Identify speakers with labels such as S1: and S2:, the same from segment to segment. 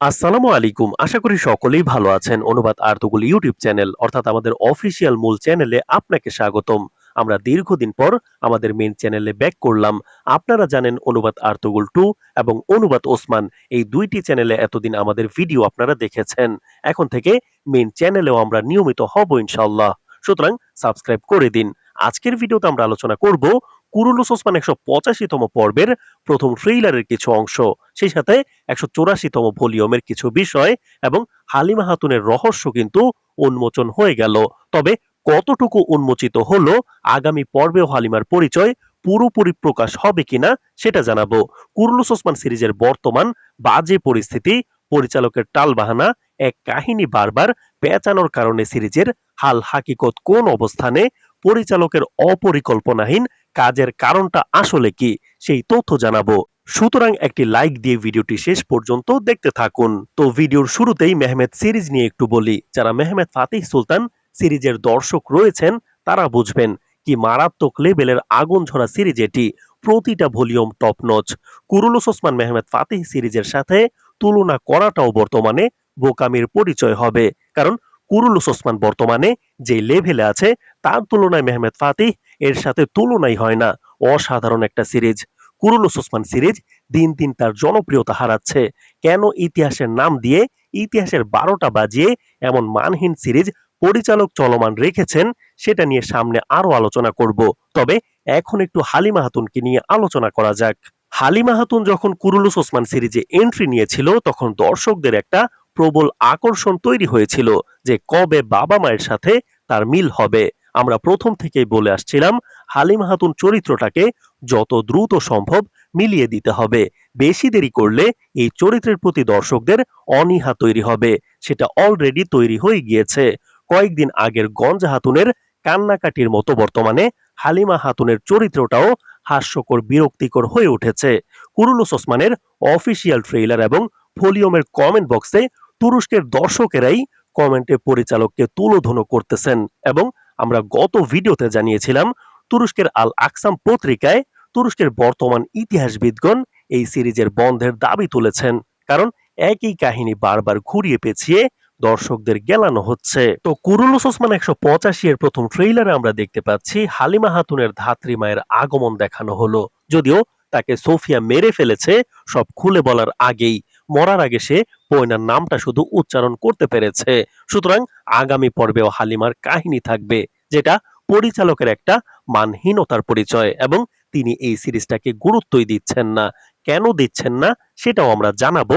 S1: আসসালামু আলাইকুম। আশা করি সকলেই ভালো আছেন। অনুবাদ আর্তগুল ইউটিউব চ্যানেল, অর্থাৎ আমাদের অফিসিয়াল মূল চ্যানেলে আপনাকে স্বাগতম। আমরা দীর্ঘদিন পর আমাদের মেন চ্যানেলে ব্যাক করলাম। আপনারা জানেন অনুবাদ আর্তগুল টু এবং অনুবাদ ওসমান। এই দুইটি চ্যানেলে এতদিন আমাদের ভিডিও আপনারা দেখেছেন। এখন থেকে মেন চ্যানেলেও আমরা নিয়মিত হব ইনশাল্লাহ সুতরাং সাবস্ক্রাইব করে দিন। আজকের ভিডিওতে আমরা আলোচনা করব কুরুলুস ওসমান একশো পঁচাশিতম পর্বের প্রথম ট্রেইলারের কিছু অংশ। সেই সাথে একশো চৌরাশিতম ভলিউমের কিছু বিষয় এবং হালিমা হাতুনের রহস্য কিন্তু উন্মোচন হয়ে গেল। তবে কতটুকু উন্মোচিত হলো আগামী পর্বেও হালিমার পরিচয় পুরোপুরি প্রকাশ হবে কিনা সেটা জানাব। কুরুলুস ওসমান সিরিজের বর্তমান বাজে পরিস্থিতি, পরিচালকের টালবাহানা, এক কাহিনী বারবার পেঁচানোর কারণে সিরিজের হাল হাকিকত কোন অবস্থানে, পরিচালকের অপরিকল্পনাহীন কাজের কারণটা আসলে কি, সেই তথ্য জানাব। সুতরাং একটি লাইক দিয়ে ভিডিওটি শেষ পর্যন্ত দেখতে থাকুন। তো ভিডিওর শুরুতেই মেহমেদ সিরিজ নিয়ে একটু বলি। যারা মেহমেদ ফাতিহ সুলতান সিরিজের দর্শক রয়েছেন, তারা বুঝবেন কি মারাত্মক লেভেলের আগুন ঝরা সিরিজ এটি। প্রতিটা volume top notch Kurulus Osman Mehmed Fatih সিরিজের সাথে তুলনা করাটাও বর্তমানে বোকামির পরিচয় হবে। কারণ কুরুলুস ওসমান বর্তমানে যে লেভেলে আছে, তার তুলনায় মেহমেদ ফাতিহ এর সাথে তুলনাই হয় না। অসাধারণ একটা সিরিজ কুরুলুস ওসমান সিরিজ দিন দিন তার জনপ্রিয়তা হারাচ্ছে। কেন ইতিহাসের নাম দিয়ে ইতিহাসের বারোটা বাজিয়ে এমন মানহীন সিরিজ পরিচালক চলমান রেখেছেন, সেটা নিয়ে সামনে আরও আলোচনা করব। তবে এখন একটু হালিমা হাতুনকে নিয়ে আলোচনা করা যাক। হালিমা হাতুন যখন কুরুলুস ওসমান সিরিজে এন্ট্রি নিয়েছিল, তখন দর্শকদের একটা প্রবল আকর্ষণ তৈরি হয়েছিল যে কবে বাবা মায়ের সাথে তার মিল হবে। আমরা প্রথম থেকেই বলে আসছিলাম, হালিমা হাতুন চরিত্রটাকে যত দ্রুত সম্ভব মিলিয়ে দিতে হবে। বেশি দেরি করলে এই চরিত্রের প্রতি দর্শকদের অনীহা তৈরি হবে। সেটা অলরেডি তৈরি হয়ে গিয়েছে। কয়েকদিন আগের গঞ্জা হাতুনের কান্নাকাটির মতো বর্তমানে হালিমা হাতুনের চরিত্রটাও হাস্যকর, বিরক্তিকর হয়ে উঠেছে। কুরুলুস ওসমানের অফিসিয়াল ট্রেইলার এবং ভলিউমের কমেন্ট বক্সে তুরস্কের দর্শকেরাই কমেন্টে পরিচালককে তুলোধনো করতেছেন এবং আমরা গত ভিডিওতে জানিয়েছিলাম তুরস্কের আল আকসাম পত্রিকায় তুরস্কের বর্তমান ইতিহাসবিদগণ এই সিরিজের বন্ধের দাবি তুলেছেন। কারণ একই কাহিনী বারবার ঘুরিয়ে পেঁচিয়ে দর্শকদের গেলানো হচ্ছে। তো কুরুলুস ওসমান একশো পঁচাশি এর প্রথম ট্রেইলারে আমরা দেখতে পাচ্ছি হালিমা হাতুনের ধাত্রী মায়ের আগমন দেখানো হলো। যদিও তাকে সোফিয়া মেরে ফেলেছে সব খুলে বলার আগেই। মরার আগে সে পয়নার নামটা শুধু উচ্চারণ করতে পেরেছে। সুতরাং আগামী পর্বেও হালিমার কাহিনী থাকবে, যেটা পরিচালকের একটা মানহীনতার পরিচয় এবং তিনি এই সিরিজটাকে গুরুত্বই দিচ্ছেন না। কেন দিচ্ছেন না সেটাও আমরা জানাব।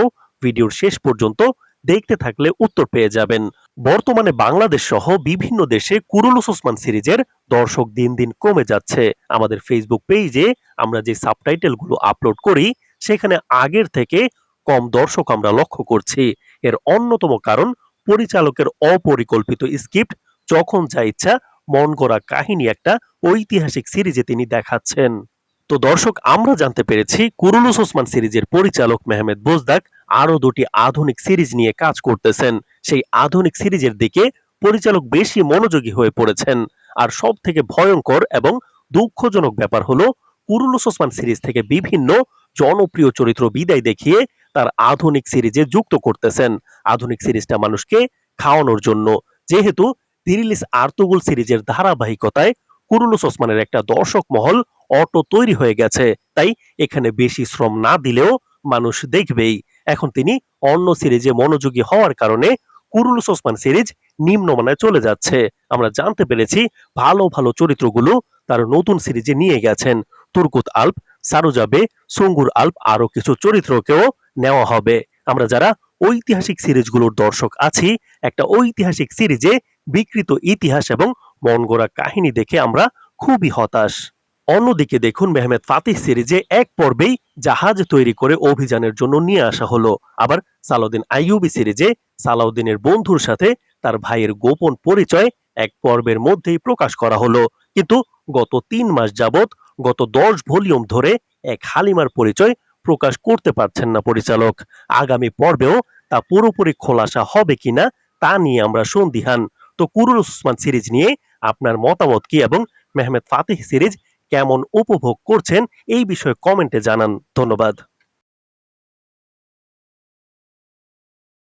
S1: ভিডিওর শেষ পর্যন্ত দেখতে থাকলে উত্তর পেয়ে যাবেন। বর্তমানে বাংলাদেশ সহ বিভিন্ন দেশে কুরুলুস ওসমান সিরিজের দর্শক দিন দিন কমে যাচ্ছে। আমাদের ফেসবুক পেজে আমরা যে সাবটাইটেলগুলো আপলোড করি, সেখানে আগের থেকে কম দর্শক আমরা লক্ষ্য করছি। এর অন্যতম কারণ, পরিচালকের অপরিকল্পিত স্ক্রিপ্ট, যখন যা ইচ্ছা, মন গড়া কাহিনী একটা ঐতিহাসিক সিরিজে তিনি দেখাচ্ছেন। তো দর্শক, আমরা জানতে পেরেছি, কুরুলুস ওসমান সিরিজের পরিচালক মেহমেদ বোজদাক আরও দুটি আধুনিক সিরিজ নিয়ে কাজ করতেছেন। সেই আধুনিক সিরিজের দিকে পরিচালক বেশি মনোযোগী হয়ে পড়েছেন। আর সব থেকে ভয়ঙ্কর এবং দুঃখজনক ব্যাপার হলো, কুরুলুস ওসমান সিরিজ থেকে বিভিন্ন জনপ্রিয় চরিত্র বিদায় দেখিয়ে তার আধুনিক সিরিজে যুক্ত করতেছেন। আধুনিক সিরিজটা মানুষকে খাওয়ানোর জন্য। যেহেতু তিরিলিস আর্তুগুল সিরিজের ধারাবাহিকতায় কুরুলুস ওসমানের একটা দর্শক মহল অটো তৈরি হয়ে গেছে। তাই এখানে বেশি শ্রম না দিলেও মানুষ দেখবেই। এখন তিনি অন্য সিরিজে মনোযোগী হওয়ার কারণে কুরুলুস ওসমান সিরিজ নিম্নমানায় চলে যাচ্ছে। আমরা জানতে পেরেছি ভালো ভালো চরিত্রগুলো তার নতুন সিরিজে নিয়ে গেছেন। তুর্কুত আল্প সারুজাবে সঙ্গুর আল্প আরও কিছু চরিত্রকেও নেওয়া হবে। আমরা যারা ঐতিহাসিক সিরিজগুলোর দর্শক আছি, একটা ঐতিহাসিক সিরিজে বিকৃত ইতিহাস এবং মনগড়া কাহিনী দেখে আমরা খুবই হতাশ। অন্যদিকে দেখুন মেহমেদ ফাতিহ সিরিজে এক পর্বেই জাহাজ তৈরি করে অভিযানের জন্য নিয়ে আসা হলো। আবার সালাউদ্দিন আইয়ুবি সিরিজে সালাউদ্দিনের বন্ধুর সাথে তার ভাইয়ের গোপন পরিচয় এক পর্বের মধ্যেই প্রকাশ করা হলো। কিন্তু গত তিন মাস যাবৎ গত দশ ভলিউম ধরে এক হালিমার পরিচয় প্রকাশ করতে পারছেন না পরিচালক। আগামী পর্বেও তা পুরোপুরি খোলাসা হবে কিনা তা নিয়ে আমরা সন্দিহান। তো কুরুল উসমান সিরিজ নিয়ে আপনার মতামত কি এবং মেহমেদ ফাতেহ সিরিজ কেমন উপভোগ করছেন এই বিষয়ে কমেন্টে জানান। ধন্যবাদ।